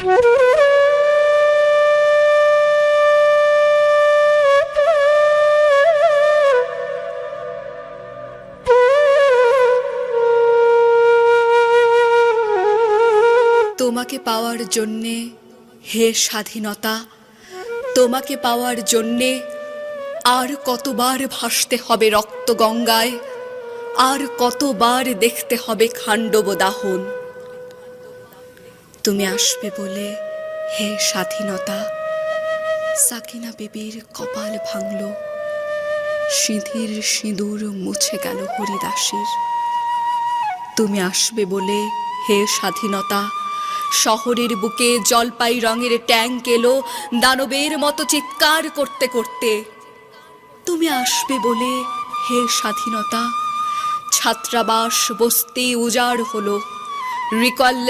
তোমাকে পাওয়ার জন্যে হে স্বাধীনতা, তোমাকে পাওয়ার জন্যে আর কতবার ভাসতে হবে রক্ত গঙ্গায়, আর কতবার দেখতে হবে খাণ্ডব দাহন। তুমি আসবে বলে হে স্বাধীনতা। সাকিনা বিবির কপাল ভাঙল। সিঁথির সিঁদুর মুছে গেল হরিদাসীর। তুমি আসবে বলে হে স্বাধীনতা, শহরের বুকে জলপাই রঙের ট্যাঙ্ক এলো দানবের মতো চিৎকার করতে করতে। তুমি আসবে বলে হে স্বাধীনতা, ছাত্রাবাস বস্তি উজাড় হলো। রিকললেস